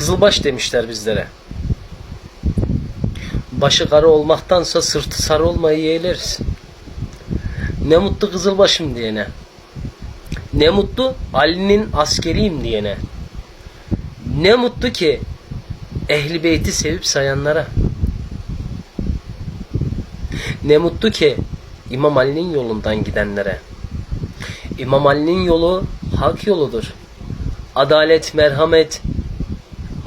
Kızılbaş demişler bizlere. Başı kara olmaktansa sırtı sarı olmayı yeğleriz. Ne mutlu Kızılbaşım diyene. Ne mutlu Ali'nin askeriyim diyene. Ne mutlu ki Ehli Beyt'i sevip sayanlara. Ne mutlu ki İmam Ali'nin yolundan gidenlere. İmam Ali'nin yolu hak yoludur. Adalet, merhamet,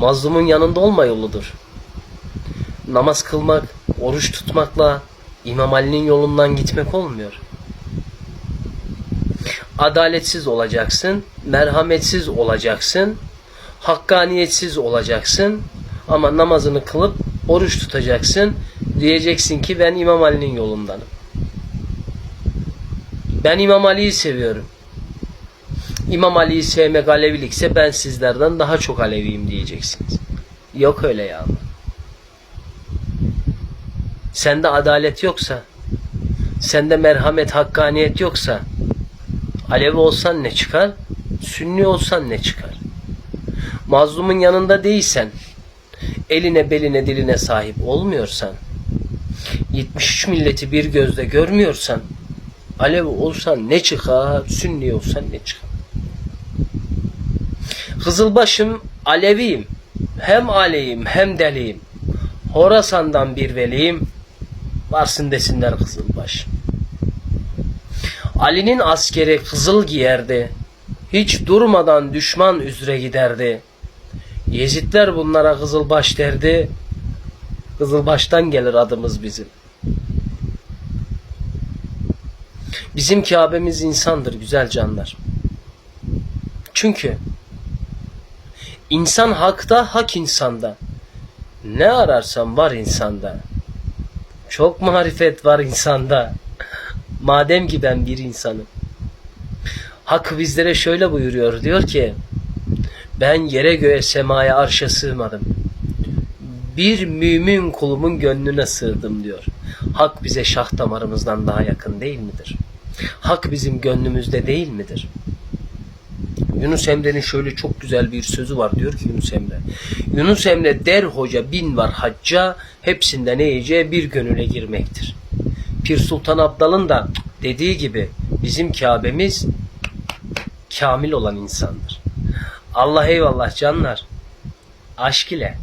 mazlumun yanında olma yoludur. Namaz kılmak, oruç tutmakla İmam Ali'nin yolundan gitmek olmuyor. Adaletsiz olacaksın, merhametsiz olacaksın, hakkaniyetsiz olacaksın ama namazını kılıp oruç tutacaksın. Diyeceksin ki ben İmam Ali'nin yolundanım. Ben İmam Ali'yi seviyorum. İmam Ali'yi sevmek Alevilikse ben sizlerden daha çok Aleviyim diyeceksiniz. Yok öyle ya. Sende adalet yoksa, sende merhamet, hakkaniyet yoksa, Alevi olsan ne çıkar, Sünni olsan ne çıkar? Mazlumun yanında değilsen, eline beline diline sahip olmuyorsan, 73 milleti bir gözle görmüyorsan, Alevi olsan ne çıkar, Sünni olsan ne çıkar? Kızılbaşım Aleviyim, hem Aleyim hem deliyim. Horasan'dan bir veliyim, varsın desinler Kızılbaş. Ali'nin askeri kızıl giyerdi, hiç durmadan düşman üzere giderdi. Yezitler bunlara Kızılbaş derdi, Kızılbaş'tan gelir adımız bizim. Bizim Kabe'miz insandır güzel canlar. Çünkü insan hakta, hak insanda. Ne ararsan var insanda. Çok marifet var insanda. Madem ki ben bir insanım. Hak bizlere şöyle buyuruyor. Diyor ki ben yere göğe semaya arşa sığmadım. Bir mümin kulumun gönlüne sığdım diyor. Hak bize şah damarımızdan daha yakın değil midir? Hak bizim gönlümüzde değil midir? Yunus Emre'nin şöyle çok güzel bir sözü var diyor ki Yunus Emre. Yunus Emre der hoca bin var hacca hepsinden iyice bir gönüle girmektir. Pir Sultan Abdal'ın da dediği gibi bizim Kabe'miz kamil olan insandır. Allah eyvallah canlar. Aşk ile